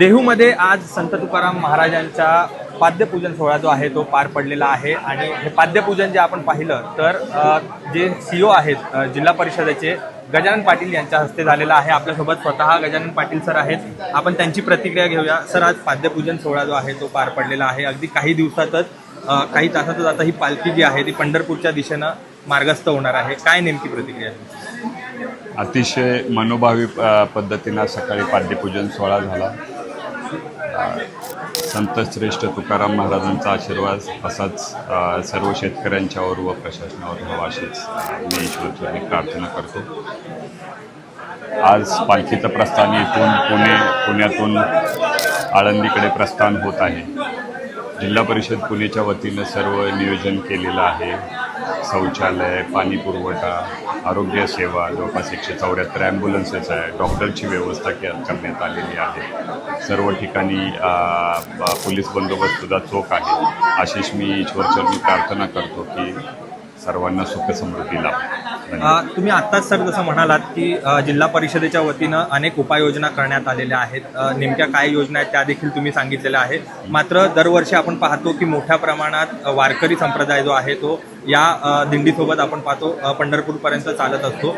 देहूमध्ये आज संत तुकाराम महाराजांचा पाद्यपूजन सोहळा जो आहे तो पार पडलेला आहे. आणि हे पाद्यपूजन जे आपण पाहिलं तर जे सी ओ आहेत जिल्हा परिषदेचे गजानन पाटील यांच्या हस्ते झालेला आहे. आपल्यासोबत स्वतः गजानन पाटील सर आहेत. आपण त्यांची प्रतिक्रिया घेऊया. सर आज पाद्यपूजन सोहळा जो आहे तो पार पडलेला आहे. अगदी काही दिवसातच काही तासातच आता ही पालखी जी आहे ती पंढरपूरच्या दिशेनं मार्गस्थ होणार आहे. काय नेमकी प्रतिक्रिया? आहे? अतिशय मनोभावी पद्धतीनं सकाळी पाद्यपूजन सोहळा झाला. संत श्रेष्ठ तुकाराम महाराजांचा आशीर्वाद असाच सर्व शेतकऱ्यांच्यावर व प्रशासनावर हवा अशीच मी ईश्वरचरणी प्रार्थना करतो. आज पालखीचं प्रस्थान येथून पुणे पुण्यातून आळंदीकडे प्रस्थान होत आहे. जिल्हा परिषद पुणेच्या वतीनं सर्व नियोजन केलेलं आहे. शौचालय पाणी पुरवठा आरोग्य सेवा जवळपास एकशे चौऱ्याहत्तर ॲम्ब्युलन्सेस आहे. डॉक्टरची व्यवस्था के करण्यात आलेली आहे. सर्व ठिकाणी पोलीस बंदोबस्त पोलीस बंदोबस्तसुद्धा चोख आहे. अशीच मी ईश्वरचरणी प्रार्थना करतो की सर्वांना सुख समृद्धी लाभो. तुम्ही आत्ताच सर जसं म्हणालात की जिल्हा परिषदेच्या वतीनं अनेक उपाययोजना करण्यात आलेल्या आहेत. नेमक्या काय योजना आहेत त्या देखील तुम्ही सांगितलेल्या आहे मात्र दरवर्षी आपण पाहतो की मोठ्या प्रमाणात वारकरी संप्रदाय जो आहे तो या दिंडीसोबत आपण पाहतो पंढरपूरपर्यंत चालत असतो.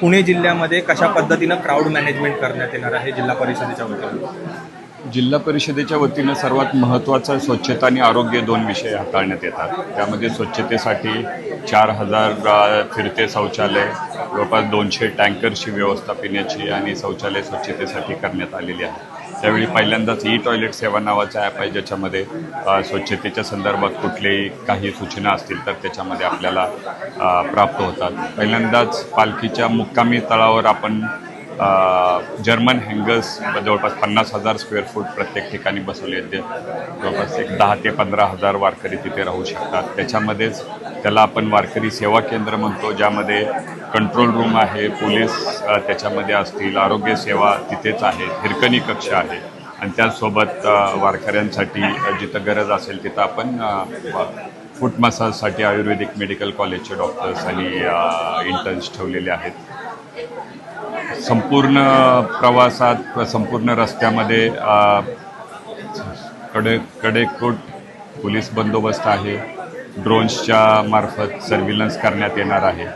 पुणे जिल्ह्यामध्ये कशा पद्धतीनं क्राऊड मॅनेजमेंट करण्यात येणार आहे जिल्हा परिषदेच्या वतीनं? जिल्हा परिषदेच्या वतीनं सर्वात महत्त्वाचा स्वच्छता आणि आरोग्य दोन विषय हाताळण्यात येतात. त्यामध्ये स्वच्छतेसाठी चार हजार फिरते शौचालय जवळपास दोनशे टँकरची व्यवस्था पिण्याची आणि शौचालय स्वच्छतेसाठी करण्यात आलेली आहे. त्यावेळी पहिल्यांदाच ई टॉयलेट सेवा नावाचा ॲप आहे ज्याच्यामध्ये स्वच्छतेच्या संदर्भात कुठलेही काही सूचना असतील तर त्याच्यामध्ये आपल्याला प्राप्त होतात. पहिल्यांदाच पालखीच्या मुक्कामी तळावर आपण जर्मन हँगर्स जवळपास पन्नास हजार स्क्वेअर फूट प्रत्येक ठिकाणी बसवले आहेत. ते जवळपास एक दहा ते पंधरा हजार वारकरी तिथे राहू शकतात. त्याच्यामध्येच त्याला आपण वारकरी सेवा केंद्र म्हणतो ज्यामध्ये कंट्रोल रूम आहे पोलीस त्याच्यामध्ये असतील आरोग्य सेवा तिथेच आहे हिरकणी कक्ष आहे. आणि त्याचसोबत वारकऱ्यांसाठी जिथं गरज असेल तिथं आपण फूट मसाजसाठी आयुर्वेदिक मेडिकल कॉलेजचे डॉक्टर्स आणि इंटर्न्स ठेवलेले आहेत. संपूर्ण प्रवासात संपूर्ण रस्त्यामध्ये कडे कडेकोट पोलीस बंदोबस्त आहे. ड्रोन्सच्या मार्फत सर्व्हिलन्स करण्यात येणार आहे.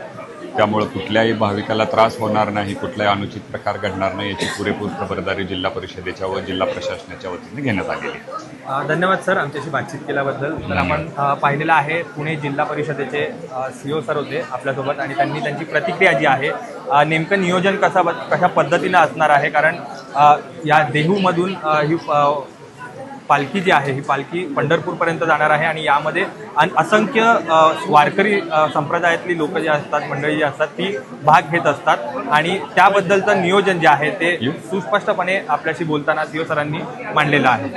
त्यामुळं कुठल्याही भाविकाला त्रास होणार नाही कुठलाही अनुचित प्रकार घडणार नाही याची पुरेपूर खबरदारी जिल्हा परिषदेच्या व जिल्हा प्रशासनाच्या वतीने घेण्यात आलेली आहे. धन्यवाद सर आमच्याशी बातचीत केल्याबद्दल. तर आपण पाहिलेलं आहे पुणे जिल्हा परिषदेचे सी ओ सर होते आपल्यासोबत आणि त्यांनी त्यांची प्रतिक्रिया जी आहे नेमकं नियोजन कसा कशा पद्धतीनं असणार आहे? कारण या देहूमधून ही पालखी जी आहे ही पालखी पंढरपूरपर्यंत जाणार आहे आणि यामध्ये अन- असंख्य वारकरी संप्रदायातली लोक जे असतात मंडळी जी असतात ती भाग घेत असतात. आणि त्याबद्दलचं नियोजन जे आहे ते सुस्पष्टपणे आपल्याशी बोलताना सीओ सरांनी मांडलेलं आहे.